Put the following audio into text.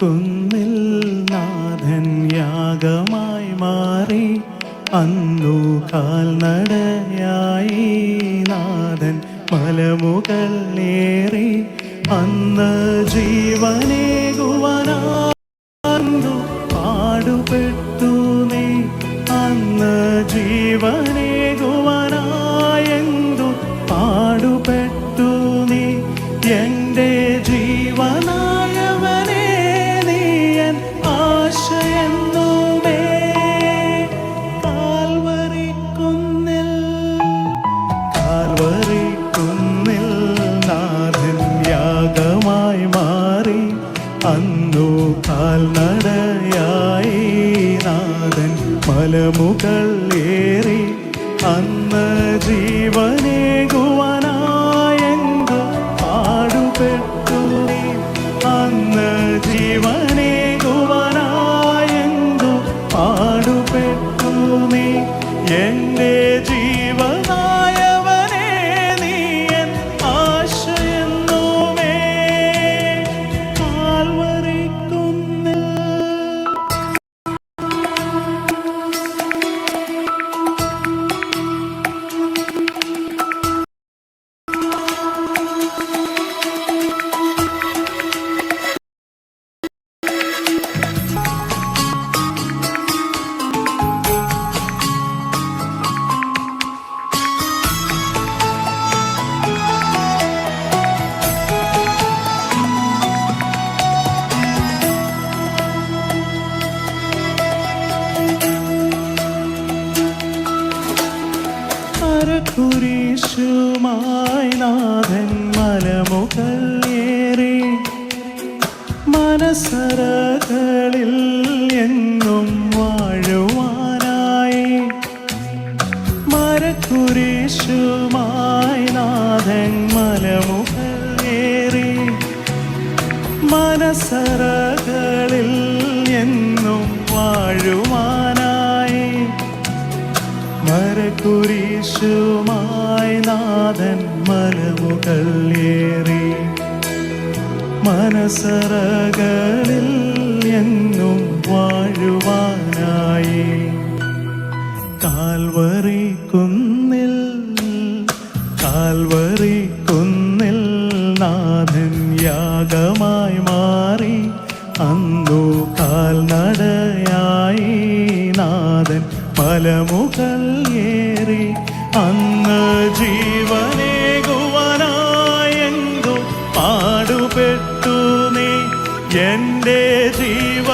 കുന്നിൽ നാഥൻ യാഗമായി മാറി അന്നു കാൽനടയായി നാഥൻ മലമുകൾ നേറി അന്ന് ജീവനേകുവനാന്നു യാഗമായി മാറി അന്നു കാൽനടയായി നാഥൻ മലമുകൾ ഏറി അന്ന് ജീവനേകുവനായെങ്കു പാടുപെട്ടു. അന്ന് ജീവനേകുവനായെങ്കു പാടുപെട്ടു നീ. എന്റെ ജീവനായവനെ അരക്കുരിശുമായി നാഥൻ മലമുകളേറി മനസ്സരകളിൽ എന്നും വാഴുവാനായി. മരക്കുരിശുമായി നാഥൻ മലമുകളേറി മനസ്സരകളിൽ എന്നും വാഴുവാനായി. മരക്കുരിശുമായി നാഥൻ മലമുകൾ ഏറി മനസറകളിൽ എന്നും വാഴുവാനായി. കാൽവറി കുന്നിൽ കാൽവറി കുന്നിൽ നാഥൻ യാഗമായി മാറി. അന്നു കാൽനടയായി നാഥൻ മലമുകൾ ഏറി അന്ന് ജീവനേകുവനായെങ്കു പാടുപെട്ടു നീ എന്റെ ജീവ